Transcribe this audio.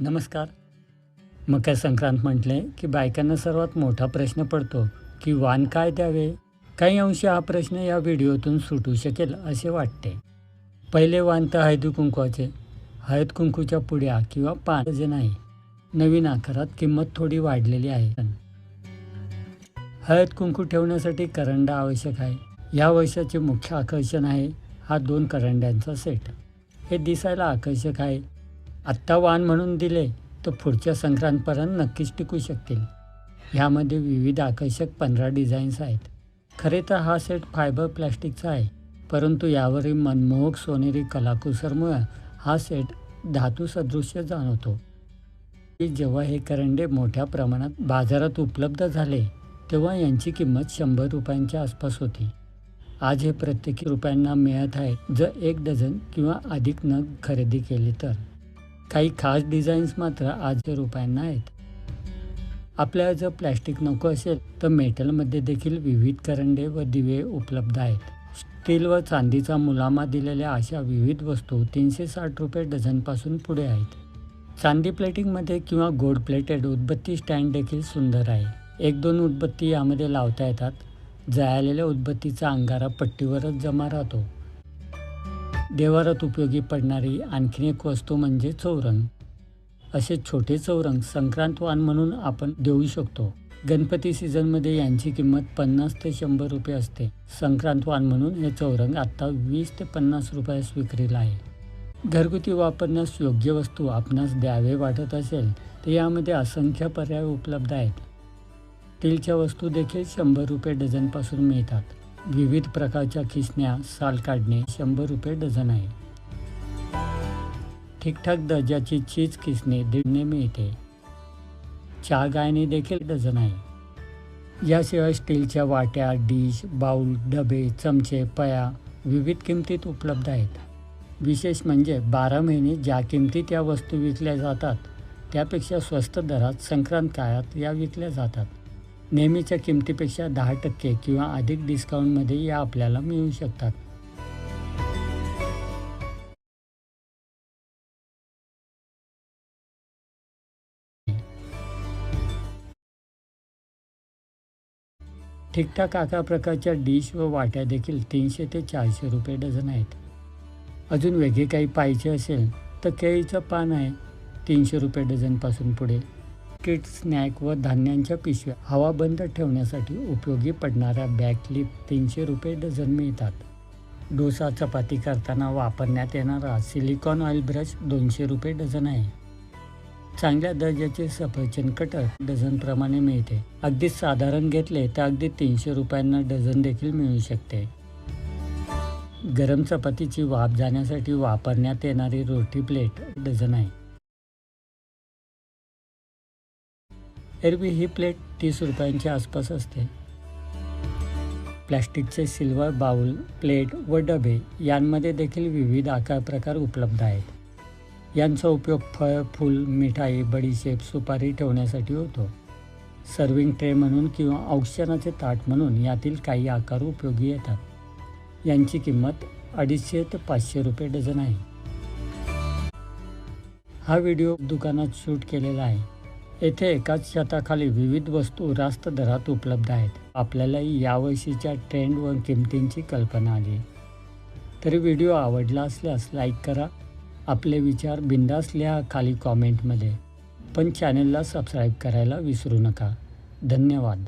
नमस्कार. मकर संक्रांत म्हटले की बायकांना सर्वात मोठा प्रश्न पडतो की वाण काय द्यावे? काही अंशी हा प्रश्न या व्हिडिओतून सुटू शकेल असे वाटते. पहिले वान तर हळदी कुंकवाचे. हळद कुंकूच्या पुड्या किंवा पान जे नाही. नवीन आकारात किंमत थोडी वाढलेली आहे. हळद कुंकू ठेवण्यासाठी करंडा आवश्यक आहे. या वर्षाचे मुख्य आकर्षण आहे हा दोन करंड्यांचा सेट. हे दिसायला आकर्षक आहे. आत्ता वाण म्हणून दिले तर पुढच्या संक्रांतपर्यंत नक्कीच टिकू शकतील. ह्यामध्ये विविध आकर्षक पंधरा डिझाईन्स आहेत. खरे तर हा सेट फायबर प्लॅस्टिकचा आहे परंतु यावरील मनमोहक सोनेरी कलाकुसरमुळे हा सेट धातू सदृश्य जाणवतो. की जेव्हा हे करंडे मोठ्या प्रमाणात बाजारात उपलब्ध झाले तेव्हा यांची किंमत शंभर रुपयांच्या आसपास होती. आज हे प्रत्येकी रुपयांना मिळत आहेत जर एक डझन किंवा अधिक नग खरेदी केली तर. काही खास डिझाईन्स मात्र आजच्या रुपयांना आहेत. आपल्याला जर प्लॅस्टिक नको असेल तर मेटलमध्ये देखील विविध करंडे व दिवे उपलब्ध आहेत. स्टील व चांदीचा मुलामा दिलेल्या अशा विविध वस्तू तीनशे साठ रुपये डझनपासून पुढे आहेत. चांदी प्लेटिंगमध्ये किंवा गोड प्लेटेड उदबत्ती स्टँड देखील सुंदर आहे. एक दोन उदबत्ती यामध्ये लावता येतात. जळालेल्या उदबत्तीचा अंगारा पट्टीवरच जमा राहतो. देवारात उपयोगी पडणारी आणखीन एक वस्तू म्हणजे चौरंग. असे छोटे चौरंग संक्रांतवान म्हणून आपण देऊ शकतो. गणपती सीझनमध्ये यांची किंमत पन्नास ते शंभर रुपये असते. संक्रांतवान म्हणून हे चौरंग आत्ता वीस ते पन्नास रुपयास विक्रीला आहे. घरगुती वापरण्यास योग्य वस्तू आपणास द्यावे वाटत असेल तर यामध्ये असंख्य पर्याय उपलब्ध आहेत. स्टीलच्या वस्तू देखील शंभर रुपये डझनपासून मिळतात. विविध प्रकारच्या खिसण्या साल काढणे शंभर रुपये डझन आहे. ठीकठाक दर्जाची चीज खिसणे दीडने मिळते. चहा गायने देखील डझन आहे. याशिवाय स्टीलच्या वाट्या डिश बाऊल डबे चमचे पया विविध किमतीत उपलब्ध आहेत. विशेष म्हणजे बारा महिने ज्या किमतीत या वस्तू विकल्या जातात त्यापेक्षा स्वस्त दरात संक्रांत काळात या विकल्या जातात. नेहमीच्या किमतीपेक्षा दहा टक्के किंवा अधिक डिस्काउंटमध्ये या आपल्याला मिळू शकतात. ठीकठाक आकार प्रकारच्या डिश व वाट्या देखील तीनशे ते चारशे रुपये डझन आहेत. अजून वेगळे काही पाहिजे असेल तर केळीचं पान आहे तीनशे रुपये डझनपासून पुढे. बिस्किट स्नॅक व धान्यांच्या पिशव्या हवा बंद ठेवण्यासाठी उपयोगी पडणाऱ्या बॅग क्लिप तीनशे रुपये डझन मिळतात. डोसा चपाती करताना वापरण्यात येणारा सिलिकॉन ऑइल ब्रश दोनशे रुपये डझन आहे. चांगल्या दर्जाचे सफरचंद कटर डझनप्रमाणे मिळते. अगदी साधारण घेतले तर अगदी तीनशे रुपयांना डझन देखील मिळू शकते. गरम चपातीची वाफ जाण्यासाठी वापरण्यात येणारी रोटी प्लेट डझन आहे. एरवी ही प्लेट तीस रुपयांच्या आसपास असते. प्लॅस्टिकचे सिल्वर बाउल प्लेट व डबे यांमध्ये देखील विविध आकार प्रकार उपलब्ध आहेत. यांचा उपयोग फळ फूल मिठाई बडीशेप सुपारी ठेवण्यासाठी होतो. सर्विंग ट्रे म्हणून किंवा औक्षणाचे ताट म्हणून यातील काही आकार उपयोगी येतात. यांची किंमत अडीचशे ते पाचशे रुपये डझन आहे. हा व्हिडिओ दुकानात शूट केलेला आहे. येथे एकाच छताखाली विविध वस्तू रास्त दरात उपलब्ध आहेत. आपल्यालाही यावर्षीच्या ट्रेंड व किमतींची कल्पना आली. तरी व्हिडिओ आवडला असल्यास लाईक करा. आपले विचार बिंदास लिहा खाली कॉमेंटमध्ये पण चॅनलला सबस्क्राईब करायला विसरू नका. धन्यवाद.